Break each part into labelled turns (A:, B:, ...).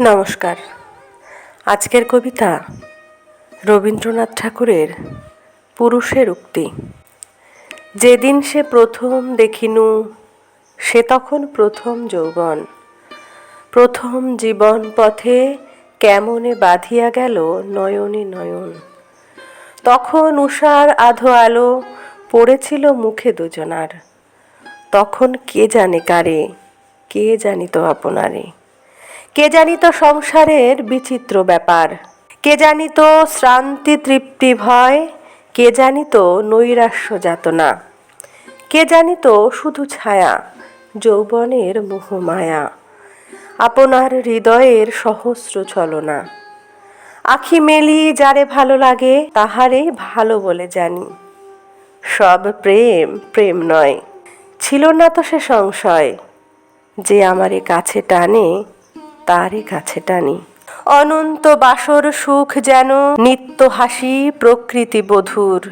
A: নমস্কার। আজকের কবিতা রবীন্দ্রনাথ ঠাকুরের পুরুষের উক্তি। যেদিন সে প্রথম দেখিনু, সে তখন প্রথম যৌবন। প্রথম জীবন পথে কেমনে বাঁধিয়া গেল নয়নে নয়ন। তখন উষার আধো আলো পড়েছিল মুখে দুজনার। তখন কে জানে কারে, কে জানিত আপনারে। কে জানিত সংসারের বিচিত্র ব্যাপার। কে জানিত শ্রান্তি তৃপ্তি ভয়, কে জানিত নৈরাশ্য যাতনা। কে জানিত শুধু ছায়া, যৌবনের মোহমায়া আপনার হৃদয়ের সহস্র ছলনা। আখি মেলি যারে ভালো লাগে তাহারেই ভালো বলে জানি। সব প্রেম প্রেম নয়। ছিল না তো সে সংশয়, যে আমারে কাছে টানে তারই কাছে টানি। অনন্ত বাসর সুখ যেন নিত্য হাসি প্রকৃতি বধুর।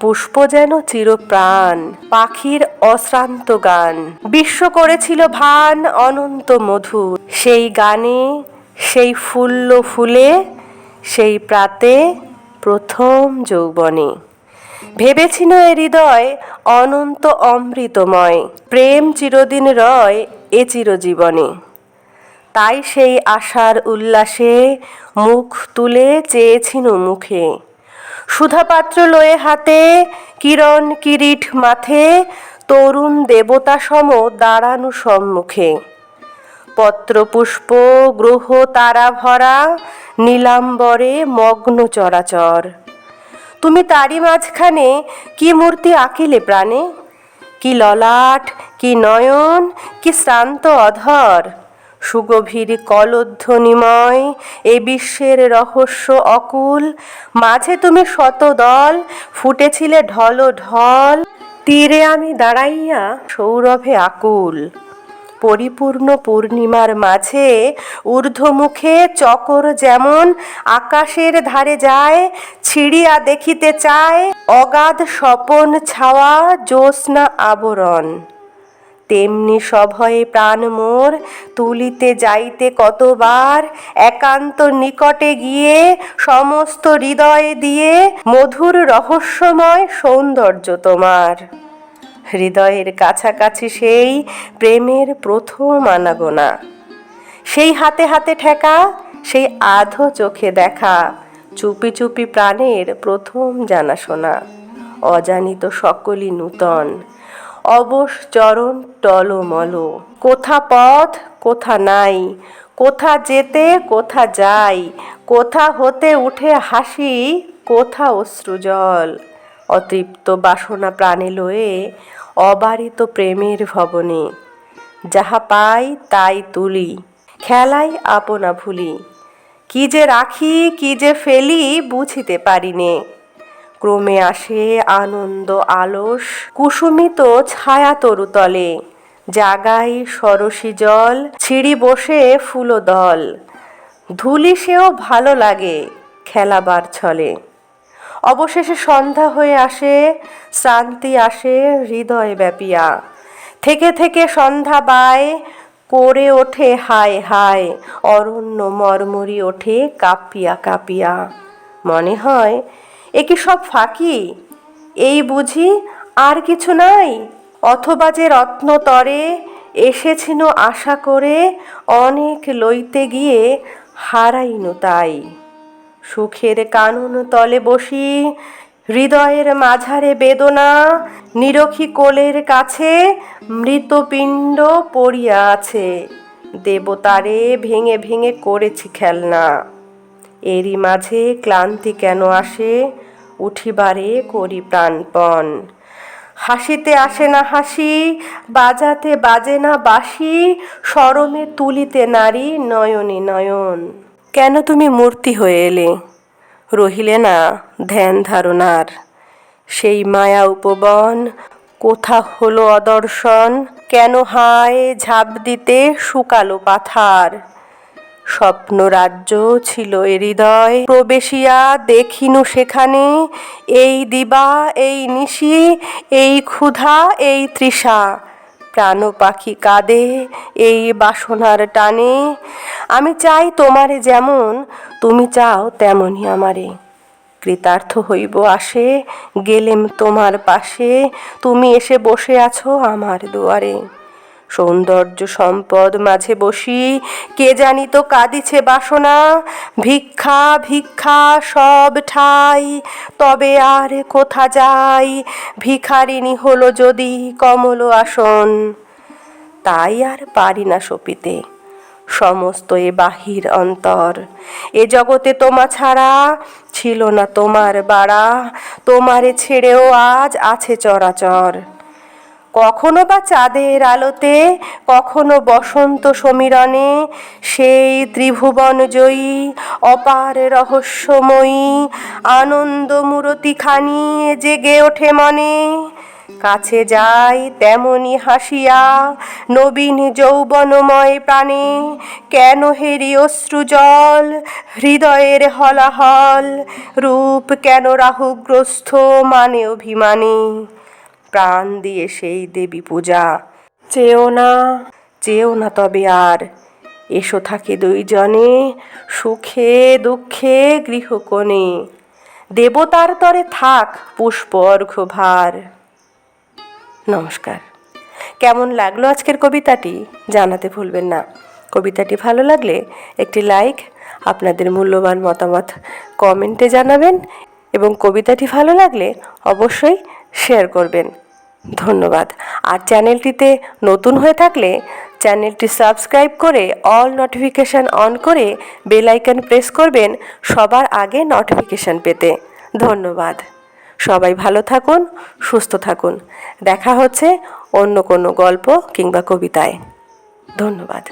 A: পুষ্প যেন চিরপ্রাণ, পাখির অশ্রান্ত গান। বিশ্ব করেছিল ভান অনন্ত মধুর। সেই গানে, সেই ফুল্ল ফুলে, সেই প্রাতে প্রথম যৌবনে। ভেবেছিল এ হৃদয় অনন্ত অমৃতময়, প্রেম চিরদিন রয় এ চিরজীবনে। তাই সেই আশার উল্লাসে মুখ তুলে চেয়েছিল মুখে। সুধাপাত্র লয়ে হাতে কিরণ কিরিট মাথে তরুণ দেবতা সম দাঁড়ানো সম্মুখে। পত্রপুষ্প, গ্রহ, তারা ভরা, নীলাম্বরে মগ্ন চরাচর। তুমি তারই মাঝখানে কি মূর্তি আঁকিলে প্রাণে? কি ললাট, কি নয়ন, কি শ্রান্ত অধর? সুগভীর কলধ্বনিময়, এ বিশ্বের রহস্য অকুল। মাঝে তুমি শত দল ফুটেছিলে ঢল ঢল। তীরে আমি দাঁড়াইয়া সৌরভে আকুল। পরিপূর্ণ পূর্ণিমার মাঝে ঊর্ধ্বমুখে চকর যেমন আকাশের ধারে যায়, ছিড়িয়া দেখিতে চায় অগাধ স্বপন ছাওয়া জ্যোৎস্না আবরণ। তেমনি সভয়ে প্রাণ মোর, তুলিতে যাইতে কতবার, একান্ত নিকটে গিয়ে সমস্ত হৃদয়ে দিয়ে মধুর রহস্যময় সৌন্দর্য তোমার। হৃদয়ের কাছাকাছি সেই প্রেমের প্রথম আনাগোনা। সেই হাতে হাতে ঠেকা, সেই আধো চোখে দেখা, চুপি চুপি প্রাণের প্রথম জানাশোনা। অজানিত সকলই নূতন। অবশ চরণ টলমল। কোথা পথ, কোথা নাই, কোথা যেতে, কোথা যাই, কোথা হতে উঠে হাসি, কোথা অশ্রুজল অতৃপ্ত বাসনা প্রাণে লয়ে অবারিত প্রেমের ভবনে, যাহা পাই তাই তুলি, খেলাই আপনা ভুলি। কি যে রাখি, কি যে ফেলি বুঝিতে পারিনে ক্রমে আসে আনন্দ, আলস, কুসুমিত ছায়া তরুতলে। জাগাই সরসী জল, ছিড়ি বসে ফুলদল। ধুলি সেও ভালো লাগে খেলাবার ছলে। অবশেষে সন্ধ্যা হয়ে আসে, শ্রান্তি আসে হৃদয় ব্যাপিয়া। থেকে থেকে সন্ধ্যা বায় করে ওঠে হায় হায়, অরণ্য মরমরি ওঠে কাঁপিয়া কাঁপিয়া। মনে হয় এ কি সব ফাঁকি? এই বুঝি আর কিছু নাই? অথবা যে রত্নতরে এসেছিল আশা করে অনেক লইতে গিয়ে হারাইনু তাই। সুখের কানুন তলে বসি, হৃদয়ের মাঝারে বেদনা, নিরখী কোলের কাছে মৃতপিণ্ড পড়িয়া আছে। দেবতারে ভেঙে ভেঙে করেছি খেলনা। এরই মাঝে ক্লান্তি কেন আসে? উঠিবারে করি প্রাণপণ। হাসিতে আসে না হাসি, বাজাতে বাজে না বাসি, সরমে তুলিতে নারী নয়নে নয়ন। কেন তুমি মূর্তি হয়ে এলে? রহিলে না ধ্যান ধারণার। সেই মায়া উপবন, কোথা হলো অদর্শন? কেন হায় ঝাঁপ দিতে শুকালো পাথার? স্বপ্ন রাজ্য ছিল এ হৃদয়। প্রবেশিয়া দেখিনু সেখানে। এই দিবা, এই নিশি, এই ক্ষুধা, এই তৃষা। প্রাণ পাখি কাঁদে এই বাসনার টানে। আমি চাই তোমারে যেমন, তুমি চাও তেমনই আমারে। কৃতার্থ হইব আসে, গেলেম তোমার পাশে। তুমি এসে বসে আছো আমার দুয়ারে। সৌন্দর্য সম্পদ মাঝে বসি। কে জানি তো কাঁদিছে বাসনা। ভিক্ষা ভিক্ষা সব ঠাই, তবে আর কোথা যাই? ভিখারিণী হলো যদি কমল আসন, তাই আর পারি না সপিতে। সমস্ত এ বাহির অন্তর, এ জগতে তোমা ছাড়া ছিল না তোমার বাড়া। তোমারে ছেড়েও আজ আছে চরাচর। কখনো বা চাঁদের আলোতে, কখনো বসন্ত সমীরণে, সেই ত্রিভুবন জয়ী, অপার রহস্যময়ী আনন্দ মূরতিখানি জেগে ওঠে মনে। কাছে যাই তেমনি হাসিয়া, নবীন যৌবনময় প্রাণে, কেন হেরি অশ্রু জল, হৃদয়ের হলাহল, রূপ কেন রাহুগ্রস্ত মানে অভিমানে। প্রাণ দিয়ে সেই দেবী পূজা। চেও না চেও না তবে আর। এসো থাকে দুইজনে সুখে দুঃখে গৃহকোণে। দেবতার তরে থাক পুষ্প অর্ঘ্য ভার নমস্কার। কেমন লাগল আজকের কবিতাটি? জানাতে ভুলবেন না। কবিতাটি ভালো লাগলে একটি লাইক, আপনাদের মূল্যবান মতামত কমেন্টে জানাবেন। এবং কবিতাটি ভালো লাগলে অবশ্যই শেয়ার করবেন। ধন্যবাদ। আর চ্যানেলটিতে নতুন হয়ে থাকলে চ্যানেলটি সাবস্ক্রাইব করে অল নোটিফিকেশান অন করে বেল আইকন প্রেস করবেন সবার আগে নোটিফিকেশান পেতে। ধন্যবাদ। সবাই ভালো থাকুন, সুস্থ থাকুন। দেখা হচ্ছে অন্য কোনো গল্প কিংবা কবিতায়। ধন্যবাদ।